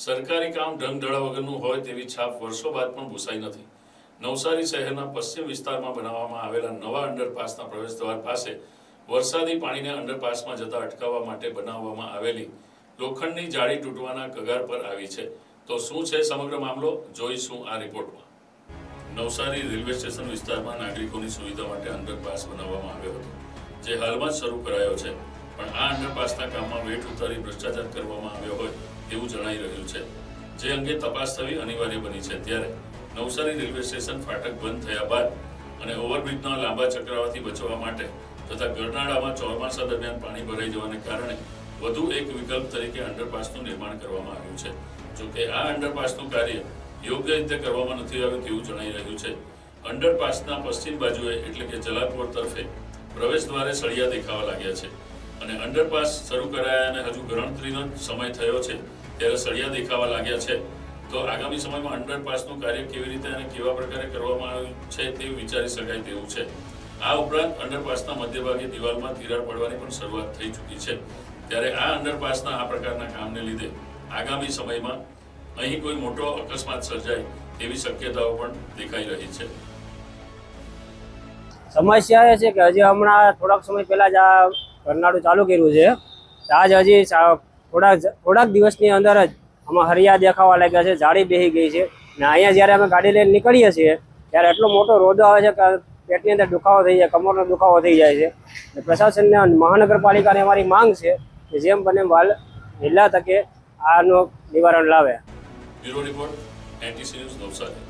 સરકારી કામ ઢંગધડા વગરનું હોય તેવી છાપ વર્ષો બાદ પણ ભૂસાઈ નથી. નવસારી શહેરના પશ્ચિમ વિસ્તારમાં બનાવવામાં આવેલા નવા અંડરપાસના પ્રવેશદ્વાર પાસે વરસાદી પાણીને અંડરપાસમાં જતા અટકાવવા માટે બનાવવામાં આવેલી લોખંડની જાળી તૂટવાના કગાર પર આવી છે. તો શું છે સમગ્ર મામલો? જોઈશું આ રિપોર્ટમાં. નવસારી રેલવે સ્ટેશન વિસ્તારમાં નાગરિકોની સુવિધા માટે અંડરપાસ બનાવવામાં આવ્યો હતો, જે હાલમાં જ શરૂ કરાયો છે. પણ આ અંડરપાસના કામમાં વેઠ ઉતારી ભ્રષ્ટાચાર કરવામાં આવ્યો હોય એવું જણાઈ રહ્યું છે. જે અંગે તપાસ થવી અનિવાર્ય બની છે. ત્યારે નવસારી રેલવે સ્ટેશન ફાટક બંધ થયા બાદ અને ઓવરબ્રિજના લાંબા ચક્રાવાથી બચવા માટે તથા ગરનાળામાં ચોમાસા દરમિયાન પાણી ભરાઈ જવાને કારણે વધુ એક વિકલ્પ તરીકે અંડરપાસનું નિર્માણ કરવામાં આવ્યું છે. જોકે આ અંડરપાસનું કાર્ય યોગ્ય રીતે કરવામાં નથી આવ્યું તેવું જણાઈ રહ્યું છે. અંડરપાસના પશ્ચિમ બાજુએ એટલે કે જલાલપોર તરફે પ્રવેશ દ્વારે સળિયા દેખાવા લાગ્યા છે. અને અંડરપાસ શરૂ કરાયા અને હજુ ગણતરીનો સમય થયો છે, ત્યારે સળિયા દેખાવા લાગ્યા છે. તો આગામી સમયમાં અંડરપાસનું કાર્ય કેવી રીતે અને કેવા પ્રકારે કરવામાં આવ્યું છે તે વિચારી શકાય તેવું છે. આ ઉપરાંત અંડરપાસના મધ્યભાગે દિવાલમાં તિરાડ પડવાની પણ શરૂઆત થઈ ચૂકી છે. ત્યારે આ અંડરપાસના આ પ્રકારના કામને લીધે આગામી સમયમાં અહીં કોઈ મોટો અકસ્માત સર્જાય તેવી શક્યતાઓ પણ દેખાઈ રહી છે. સમસ્યા એ છે કે હજી હમણાં થોડાક સમય પહેલા જ આ ઘરનાળું ચાલુ કર્યું છે. આજ હજી થોડાક થોડાક દિવસની અંદર જ આમાં હરિયા દેખાવા લાગ્યા છે જાળી બેસી ગઈ છે. ને અહીંયા જ્યારે અમે ગાડી લઈને નીકળીએ છીએ, ત્યારે એટલો મોટો રોદો આવે છે કે પેટની અંદર દુખાવો થઈ જાય, કમરનો દુખાવો થઈ જાય છે. પ્રશાસનને મહાનગરપાલિકાને અમારી માંગ છે કે જેમ બને વાલ હાલ વહેલા તકે આનું નિવારણ લાવે. રિપોર્ટ નવસારી.